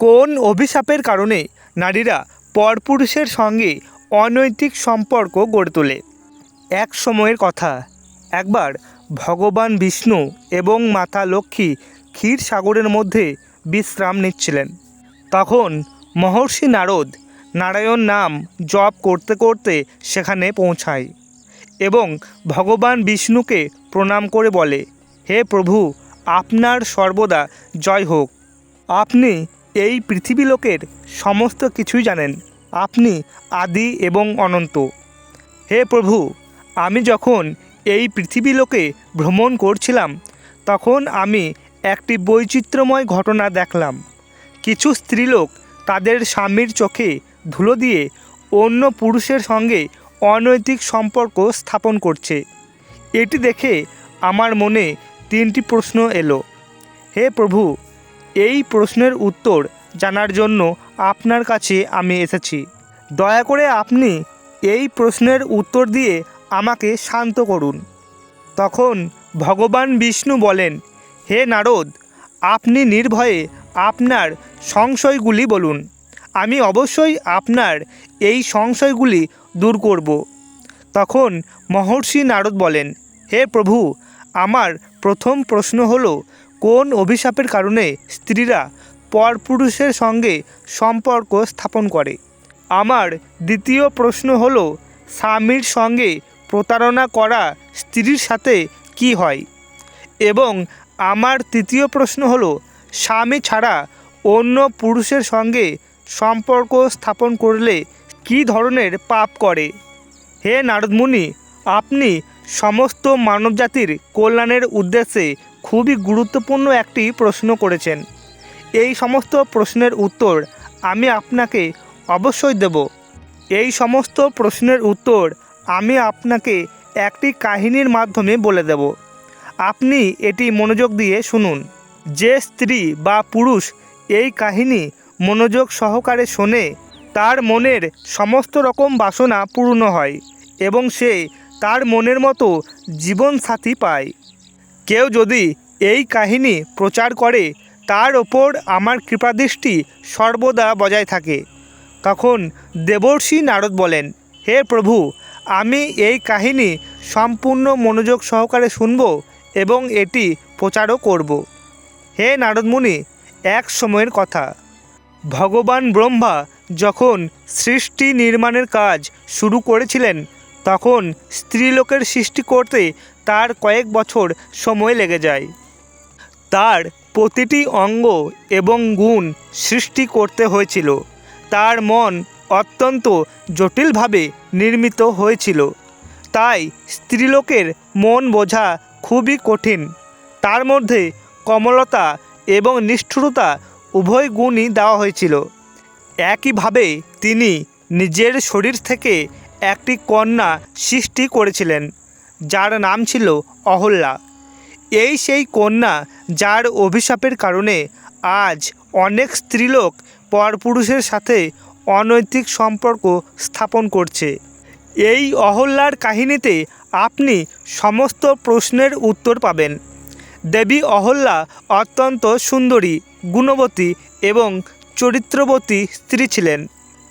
কোন অভিশাপের কারণে নারীরা পরপুরুষের সঙ্গে অনৈতিক সম্পর্ক গড়ে তোলে? এক সময়ের কথা। একবার ভগবান বিষ্ণু এবং মাতা লক্ষ্মী ক্ষীর সাগরের মধ্যে বিশ্রাম নিচ্ছিলেন। তখন মহর্ষি নারদ নারায়ণ নাম জপ করতে করতে সেখানে পৌঁছায় এবং ভগবান বিষ্ণুকে প্রণাম করে বলে, হে প্রভু, আপনার সর্বদা জয় হোক। আপনি এই পৃথিবী লোকের সমস্ত কিছুই জানেন। আপনি, আদি এবং অনন্ত। হে প্রভু, আমি যখন এই পৃথিবী লোকে ভ্রমণ করছিলাম, তখন আমি একটি বৈচিত্র্যময় ঘটনা দেখলাম। কিছু স্ত্রীলোক তাদের স্বামীর চোখে ধুলো দিয়ে অন্য পুরুষের সঙ্গে অনৈতিক সম্পর্ক স্থাপন করছে। এটি দেখে আমার মনে তিনটি প্রশ্ন এলো। হে প্রভু এই প্রশ্নের উত্তর জানার জন্য আপনার কাছে আমি এসেছি। দয়া করে আপনি এই প্রশ্নের উত্তর দিয়ে আমাকে শান্ত করুন। তখন ভগবান বিষ্ণু বলেন, হে নারদ, আপনি নির্ভয়ে আপনার সংশয়গুলি বলুন। আমি অবশ্যই আপনার এই সংশয়গুলি দূর করব। তখন মহর্ষি নারদ বলেন, হে প্রভু, আমার প্রথম প্রশ্ন হলো কোন অভিশাপের কারণে স্ত্রীরা পরপুরুষের সঙ্গে সম্পর্ক স্থাপন করে? আমার দ্বিতীয় প্রশ্ন হলো, স্বামীর সঙ্গে প্রতারণা করা স্ত্রীর সাথে কি হয়? এবং আমার তৃতীয় প্রশ্ন হলো, স্বামী ছাড়া অন্য পুরুষের সঙ্গে সম্পর্ক স্থাপন করলে কী ধরনের পাপ করে? হে নারদমুনি, আপনি সমস্ত মানবজাতির কল্যাণের উদ্দেশ্যে খুবই গুরুত্বপূর্ণ একটি প্রশ্ন করেছেন। এই সমস্ত প্রশ্নের উত্তর আমি আপনাকে অবশ্যই দেব। এই সমস্ত প্রশ্নের উত্তর আমি আপনাকে একটি কাহিনীর মাধ্যমে বলে দেব। আপনি এটি মনোযোগ দিয়ে শুনুন। যে স্ত্রী বা পুরুষ এই কাহিনী মনোযোগ সহকারে শোনে, তার মনের সমস্ত রকম বাসনা পূর্ণ হয় এবং সে তার মনের মতো জীবনসাথী পায়। কেউ যদি এই কাহিনী প্রচার করে, তার ওপর আমার কৃপাদৃষ্টি সর্বদা বজায় থাকে। তখন দেবর্ষি নারদ বলেন, হে প্রভু, আমি এই কাহিনী সম্পূর্ণ মনোযোগ সহকারে শুনব এবং এটি প্রচারও করব। হে নারদমুনি, এক সময়ের কথা। ভগবান ব্রহ্মা যখন সৃষ্টি নির্মাণের কাজ শুরু করেছিলেন, তখন স্ত্রীলোকের সৃষ্টি করতে তার কয়েক বছর সময় লেগে যায়। তার প্রতিটি অঙ্গ এবং গুণ সৃষ্টি করতে হয়েছিল। তার মন অত্যন্ত জটিলভাবে নির্মিত হয়েছিল। তাই স্ত্রীলোকের মন বোঝা খুবই কঠিন। তার মধ্যে কমলতা এবং নিষ্ঠুরতা উভয় গুণই দেওয়া হয়েছিল। একইভাবে তিনি নিজের শরীর থেকে একটি কন্যা সৃষ্টি করেছিলেন। যার নাম ছিল অহল্যা। এই সেই কন্যা যার অভিশাপের কারণে আজ অনেক স্ত্রীলোক পরপুরুষের সাথে অনৈতিক সম্পর্ক স্থাপন করছে। এই অহল্যার কাহিনীতে আপনি সমস্ত প্রশ্নের উত্তর পাবেন। দেবী অহল্যা অত্যন্ত সুন্দরী, গুণবতী এবং চরিত্রবতী স্ত্রী ছিলেন।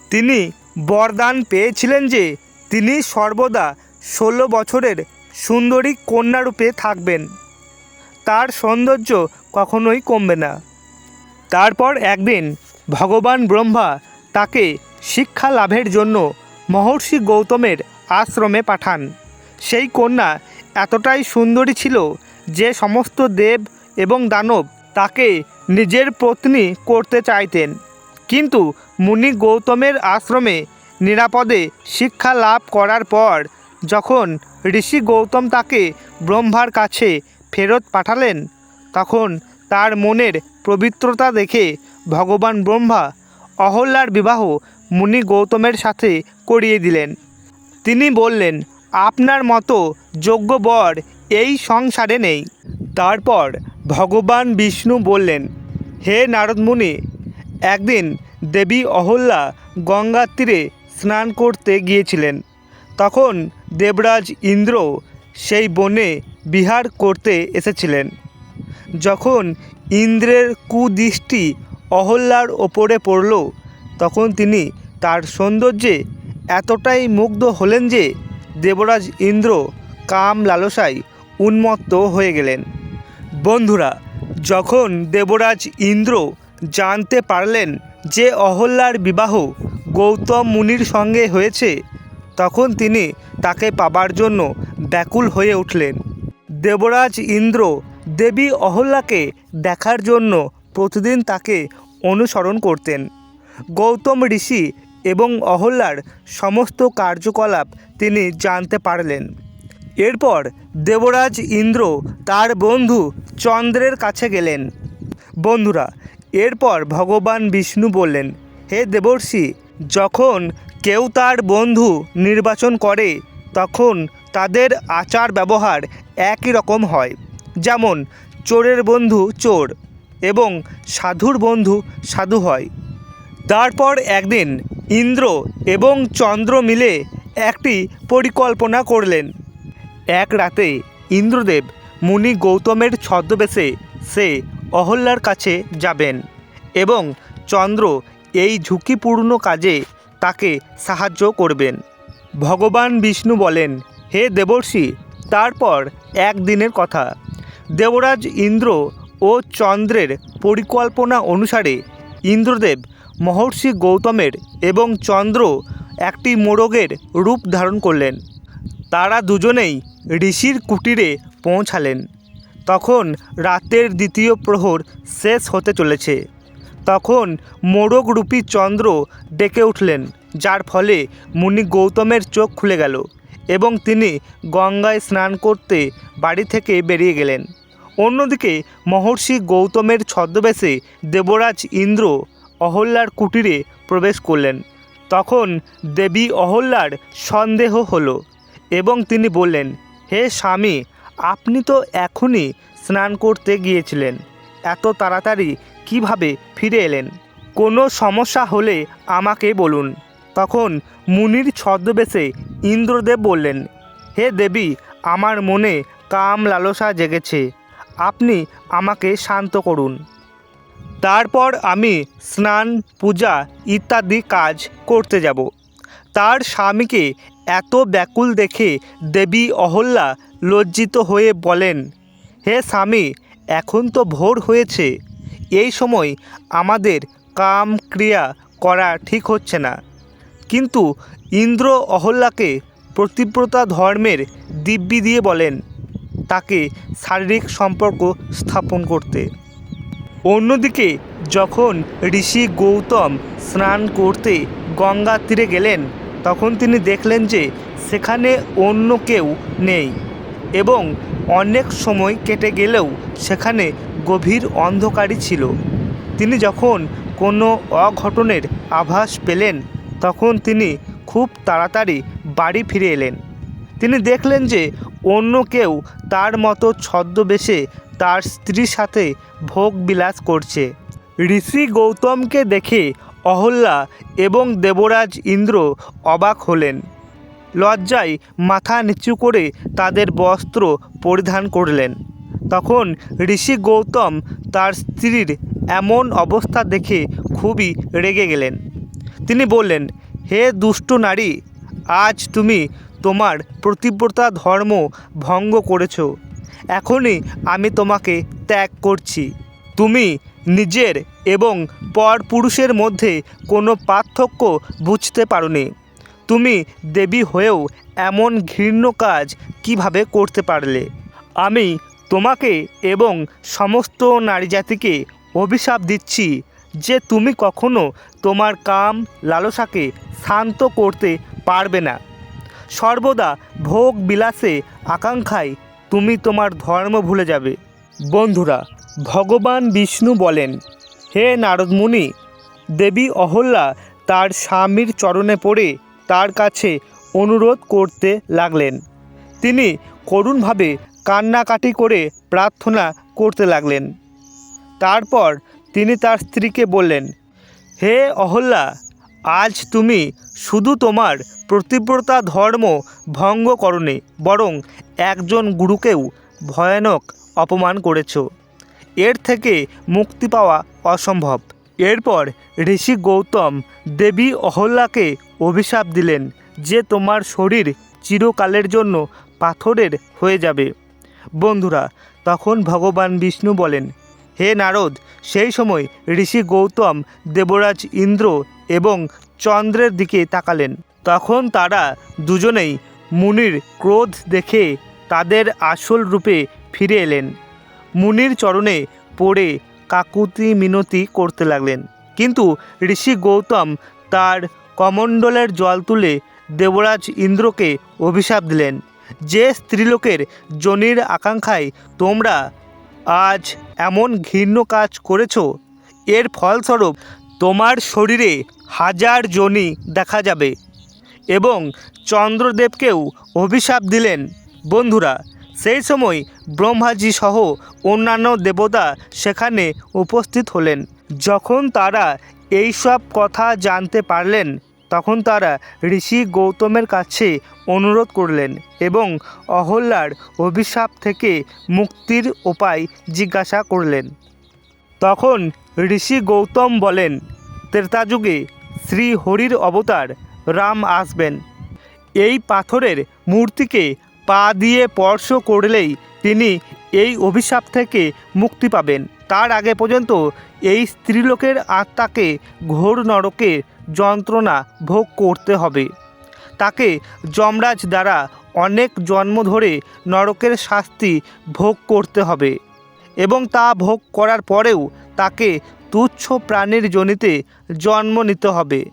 তিনি বরদান পেয়েছিলেন যে তিনি সর্বদা ষোলো বছরের সুন্দরী কন্যারূপে থাকবেন। তার সৌন্দর্য কখনোই কমবে না। তারপর একদিন ভগবান ব্রহ্মা তাকে শিক্ষা লাভের জন্য মহর্ষি গৌতমের আশ্রমে পাঠান। সেই কন্যা এতটাই সুন্দরী ছিল যে সমস্ত দেব এবং দানব তাকে নিজের পত্নী করতে চাইতেন। কিন্তু মুনি গৌতমের আশ্রমে নিরাপদে শিক্ষা লাভ করার পর যখন ঋষি গৌতম তাকে ব্রহ্মার কাছে ফেরত পাঠালেন, তখন তার মনের পবিত্রতা দেখে ভগবান ব্রহ্মা অহল্যার বিবাহ মুনি গৌতমের সাথে করিয়ে দিলেন। তিনি বললেন, আপনার মতো যোগ্য বর এই সংসারে নেই। তারপর ভগবান বিষ্ণু বললেন, হে নারদমুনি একদিন দেবী অহল্যা গঙ্গার তীরে স্নান করতে গিয়েছিলেন। তখন দেবরাজ ইন্দ্র সেই বনে বিহার করতে এসেছিলেন। যখন ইন্দ্রের কুদৃষ্টি অহল্যার ওপরে পড়ল, তখন তিনি তার সৌন্দর্যে এতটাই মুগ্ধ হলেন যে দেবরাজ ইন্দ্র কাম লালসায় উন্মত্ত হয়ে গেলেন। বন্ধুরা, যখন দেবরাজ ইন্দ্র জানতে পারলেন যে অহল্যার বিবাহ গৌতম মুনির সঙ্গে হয়েছে তখন তিনি তাকে পাবার জন্য ব্যাকুল হয়ে উঠলেন। দেবরাজ ইন্দ্র দেবী অহল্যাকে দেখার জন্য প্রতিদিন তাকে অনুসরণ করতেন। গৌতম ঋষি এবং অহল্যার সমস্ত কার্যকলাপ তিনি জানতে পারলেন। এরপর দেবরাজ ইন্দ্র তার বন্ধু চন্দ্রের কাছে গেলেন। বন্ধুরা, এরপর ভগবান বিষ্ণু বললেন, হে দেবর্ষি, যখন কেউ তার বন্ধু নির্বাচন করে, তখন তাদের আচার ব্যবহার একই রকম হয়। যেমন, চোরের বন্ধু চোর এবং সাধুর বন্ধু সাধু হয়। তারপর একদিন ইন্দ্র এবং চন্দ্র মিলে একটি পরিকল্পনা করলেন। এক রাতে ইন্দ্রদেব মুনি গৌতমের ছদ্মবেশে সে অহল্যার কাছে যাবেন এবং চন্দ্র এই ঝুঁকিপূর্ণ কাজে তাকে সাহায্য করবেন। ভগবান বিষ্ণু বলেন, হে দেবর্ষি, তারপর একদিনের কথা। দেবরাজ ইন্দ্র ও চন্দ্রের পরিকল্পনা অনুসারে ইন্দ্রদেব মহর্ষি গৌতমের এবং চন্দ্র একটি মোরগের রূপ ধারণ করলেন। তারা দুজনেই ঋষির কুটিরে পৌঁছালেন। তখন রাতের দ্বিতীয় প্রহর শেষ হতে চলেছে। তখন মোরগরূপী চন্দ্র ডেকে উঠলেন, যার ফলে মুনি গৌতমের চোখ খুলে গেল এবং তিনি গঙ্গায় স্নান করতে বাড়ি থেকে বেরিয়ে গেলেন। অন্যদিকে মহর্ষি গৌতমের ছদ্মবেশে দেবরাজ ইন্দ্র অহল্যার কুটিরে প্রবেশ করলেন। তখন দেবী অহল্যার সন্দেহ হলো এবং তিনি বললেন, হে স্বামী, আপনি তো এখনই স্নান করতে গিয়েছিলেন। এত তাড়াতাড়ি কীভাবে ফিরে এলেন? কোনো সমস্যা হলে আমাকে বলুন। তখন মুনির ছদ্মবেশে ইন্দ্রদেব বললেন, হে দেবী, আমার মনে কাম লালসা জেগেছে। আপনি আমাকে শান্ত করুন। তারপর আমি স্নান, পূজা ইত্যাদি কাজ করতে যাব। তার স্বামীকে এত ব্যাকুল দেখে দেবী অহল্যা লজ্জিত হয়ে বলেন, হে স্বামী, এখন তো ভোর হয়েছে। এই সময় আমাদের কাম ক্রিয়া করা ঠিক হচ্ছে না। কিন্তু ইন্দ্র অহল্যাকে প্রতিব্রতা ধর্মের দিব্যি দিয়ে বলেন, তাকে শারীরিক সম্পর্ক স্থাপন করতে। অন্যদিকে, যখন ঋষি গৌতম স্নান করতে গঙ্গা তীরে গেলেন, তখন তিনি দেখলেন যে সেখানে অন্য কেউ নেই এবং অনেক সময় কেটে গেলেও সেখানে গভীর অন্ধকারই ছিল। তিনি যখন কোনো অঘটনের আভাস পেলেন, তখন তিনি খুব তাড়াতাড়ি বাড়ি ফিরে এলেন। তিনি দেখলেন যে অন্য কেউ তার মতো ছদ্মবেশে তার স্ত্রীর সাথে ভোগ বিলাস করছে। ঋষি গৌতমকে দেখে অহল্যা এবং দেবরাজ ইন্দ্র অবাক হলেন। লজ্জায় মাথা নিচু করে তাদের বস্ত্র পরিধান করলেন। তখন ঋষি গৌতম তার স্ত্রীর এমন অবস্থা দেখে খুবই রেগে গেলেন। তিনি বললেন, হে দুষ্ট নারী, আজ তুমি তোমার প্রতিব্রতা ধর্ম ভঙ্গ করেছ। এখনই আমি তোমাকে ত্যাগ করছি। তুমি নিজের এবং পরপুরুষের মধ্যে কোনো পার্থক্য বুঝতে পারোনি। তুমি দেবী হয়েও এমন ঘৃণ্য কাজ কীভাবে করতে পারলে? আমি তোমাকে এবং সমস্ত নারী জাতিকে অভিশাপ দিচ্ছি যে তুমি কখনো তোমার কাম লালসাকে শান্ত করতে পারবে না। সর্বদা ভোগ বিলাসে আকাঙ্ক্ষায় তুমি তোমার ধর্ম ভুলে যাবে। বন্ধুরা, ভগবান বিষ্ণু বলেন, হে নারদমুনি, দেবী অহল্যা তার স্বামীর চরণে পড়ে তার কাছে অনুরোধ করতে লাগলেন। তিনি করুণভাবে কান্নাকাটি করে প্রার্থনা করতে লাগলেন। তারপর তিনি তার স্ত্রীকে বললেন, হে অহল্যা, আজ তুমি শুধু তোমার প্রতিব্রতা ধর্ম ভঙ্গ করনি, বরং একজন গুরুকেও ভয়ানক অপমান করেছ। এর থেকে মুক্তি পাওয়া অসম্ভব। এরপর ঋষি গৌতম দেবী অহল্যাকে অভিশাপ দিলেন যে তোমার শরীর চিরকালের জন্য পাথরের হয়ে যাবে। বন্ধুরা, তখন ভগবান বিষ্ণু বলেন, হে নারদ, সেই সময় ঋষি গৌতম দেবরাজ ইন্দ্র এবং চন্দ্রের দিকে তাকালেন। তখন তারা দুজনেই মুনির ক্রোধ দেখে তাদের আসল রূপে ফিরে এলেন। মুনির চরণে পড়ে কাকুতি মিনতি করতে লাগলেন। কিন্তু ঋষি গৌতম তার কমণ্ডলের জল তুলে দেবরাজ ইন্দ্রকে অভিশাপ দিলেন। যে স্ত্রীলোকের জনির আকাঙ্ক্ষায় তোমরা আজ এমন ঘৃণ্য কাজ করেছ, এর ফলস্বরূপ তোমার শরীরে হাজার জনি দেখা যাবে এবং চন্দ্রদেবকেও অভিশাপ দিলেন। বন্ধুরা, সেই সময় ব্রহ্মাজি সহ অন্যান্য দেবতা সেখানে উপস্থিত হলেন। যখন তারা এই সব কথা জানতে পারলেন তখন তারা ঋষি গৌতমের কাছে অনুরোধ করলেন এবং অহল্যার অভিশাপ থেকে মুক্তির উপায় জিজ্ঞাসা করলেন। তখন ঋষি গৌতম বলেন ত্রেতাযুগে শ্রী হরির অবতার রাম আসবেন। এই পাথরের মূর্তিকে পা দিয়ে স্পর্শ করলেই তিনি এই অভিশাপ থেকে মুক্তি পাবেন। তার আগে পর্যন্ত এই স্ত্রীলোকের আত্মাকে ঘোর নরকের যন্ত্রণা ভোগ করতে হবে। তাকে যমরাজ দ্বারা অনেক জন্ম ধরে নরকের শাস্তি ভোগ করতে হবে এবং তা ভোগ করার পরেও তাকে তুচ্ছ প্রাণীর জনিতে জন্ম নিতে হবে।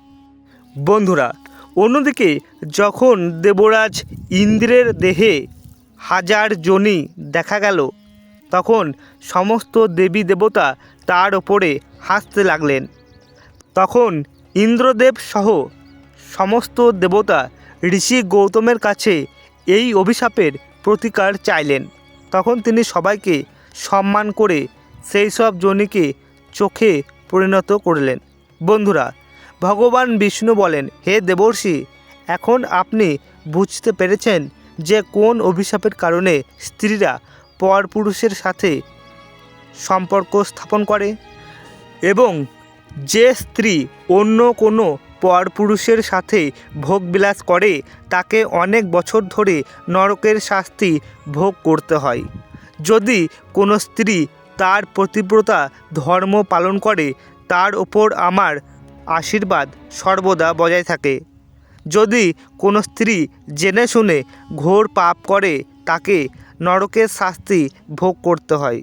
বন্ধুরা, অন্যদিকে যখন দেবরাজ ইন্দ্রের দেহে হাজার জনি দেখা গেল, তখন সমস্ত দেবী দেবতা তার ওপরে হাসতে লাগলেন। তখন ইন্দ্রদেব সহ সমস্ত দেবতা ঋষি গৌতমের কাছে এই অভিশাপের প্রতিকার চাইলেন। তখন তিনি সবাইকে সম্মান করে সেই সব জনিকে চোখে পরিণত করলেন। বন্ধুরা, ভগবান বিষ্ণু বলেন, হে দেবর্ষি, এখন আপনি বুঝতে পেরেছেন যে কোন অভিশাপের কারণে স্ত্রীরা পরপুরুষের সাথে সম্পর্ক স্থাপন করে এবং যে স্ত্রী অন্য কোনো পরপুরুষের সাথে ভোগবিলাস করে, তাকে অনেক বছর ধরে নরকের শাস্তি ভোগ করতে হয়। যদি কোনো স্ত্রী তার প্রতিব্রতা ধর্ম পালন করে, তার ওপর আমার আশীর্বাদ সর্বদা বজায় থাকে। যদি কোনো স্ত্রী জেনে শুনে ঘোর পাপ করে, তাকে নরকের শাস্তি ভোগ করতে হয়।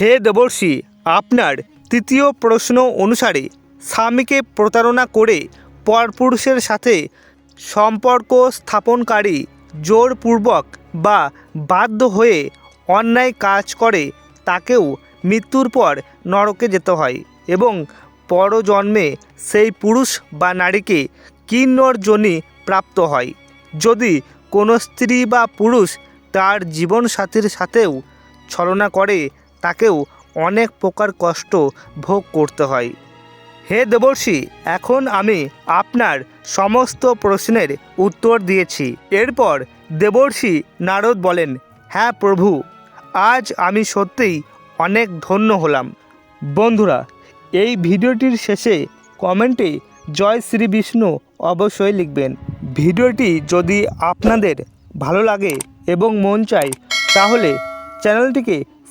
হে দেবর্ষি, আপনার তৃতীয় প্রশ্ন অনুসারে স্বামীকে প্রতারণা করে পরপুরুষের সাথে সম্পর্ক স্থাপনকারী জোরপূর্বক বা বাধ্য হয়ে অন্যায় কাজ করে তাকেও মৃত্যুর পর নরকে যেতে হয় এবং পরজন্মে সেই পুরুষ বা নারীকে কিন্নর জনি প্রাপ্ত হয়। যদি কোনো স্ত্রী বা পুরুষ তার জীবনসাথীর সাথেও ছলনা করে, তাকেও অনেক প্রকার কষ্ট ভোগ করতে হয়। হে দেবর্ষি, এখন আমি আপনার সমস্ত প্রশ্নের উত্তর দিয়েছি। এরপর দেবর্ষি নারদ বলেন হ্যাঁ প্রভু, আজ আমি সত্যিই অনেক ধন্য হলাম। বন্ধুরা, এই ভিডিওটির শেষে কমেন্টে জয় শ্রী বিষ্ণু অবশ্যই লিখবেন। ভিডিওটি যদি আপনাদের ভালো লাগে এবং মন চায়, তাহলে চ্যানেলটিকে